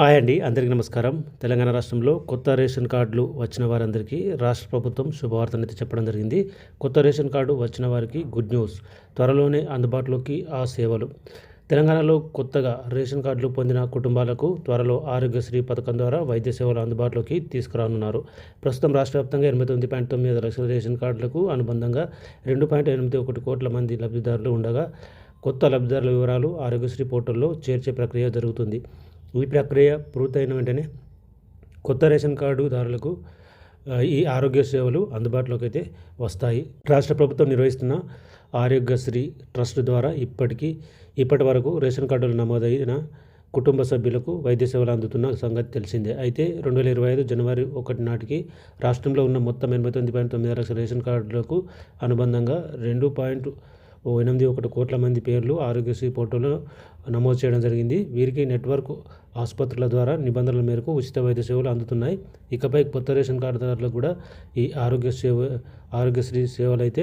Hi అండి అందరికీ నమస్కారం. తెలంగాణ రాష్ట్రంలో కొత్త రేషన్ కార్డులు వచ్చిన వారందరికీ రాష్ట్ర ప్రభుత్వం శుభవార్తనైతే చెప్పడం జరిగింది. కొత్త రేషన్ కార్డు వచ్చిన వారికి గుడ్ న్యూస్. త్వరలోనే అందుబాటులోకి ఆ సేవలు. తెలంగాణలో కొత్తగా రేషన్ కార్డులు పొందిన కుటుంబాలకు త్వరలో ఆరోగ్యశ్రీ పథకం ద్వారా వైద్య సేవలు అందుబాటులోకి తీసుకురానున్నారు. ప్రస్తుతం రాష్ట్ర వ్యాప్తంగా ఎనభై తొమ్మిది పాయింట్ తొమ్మిది లక్షల రేషన్ కార్డులకు అనుబంధంగా రెండు పాయింట్ ఎనిమిది ఒకటి కోట్ల మంది లబ్ధిదారులు ఉండగా కొత్త లబ్ధిదారుల వివరాలు ఆరోగ్యశ్రీ పోర్టల్లో చేర్చే ప్రక్రియ జరుగుతుంది. ఈ ప్రక్రియ పూర్తయిన వెంటనే కొత్త రేషన్ కార్డుదారులకు ఈ ఆరోగ్య సేవలు అందుబాటులోకి అయితే వస్తాయి. రాష్ట్ర ప్రభుత్వం నిర్వహిస్తున్న ఆరోగ్యశ్రీ ట్రస్ట్ ద్వారా ఇప్పటికీ ఇప్పటి వరకు రేషన్ కార్డులు నమోదైన కుటుంబ సభ్యులకు వైద్య సేవలు అందుతున్న సంగతి తెలిసిందే. అయితే రెండు వేల ఇరవై ఐదు జనవరి ఒకటి నాటికి రాష్ట్రంలో ఉన్న మొత్తం ఎనభై తొమ్మిది పాయింట్ తొమ్మిది లక్షల రేషన్ కార్డులకు అనుబంధంగా రెండు పాయింట్ ఎనిమిది ఒకటి కోట్ల మంది పేర్లు ఆరోగ్యశ్రీ పోర్టల్లో నమోదు చేయడం జరిగింది. వీరికి నెట్వర్క్ ఆసుపత్రుల ద్వారా నిబంధనల మేరకు ఉచిత వైద్య సేవలు అందుతున్నాయి. ఇకపై కొత్త రేషన్ కార్డుదారులకు కూడా ఈ ఆరోగ్య సేవ ఆరోగ్యశ్రీ సేవలు అయితే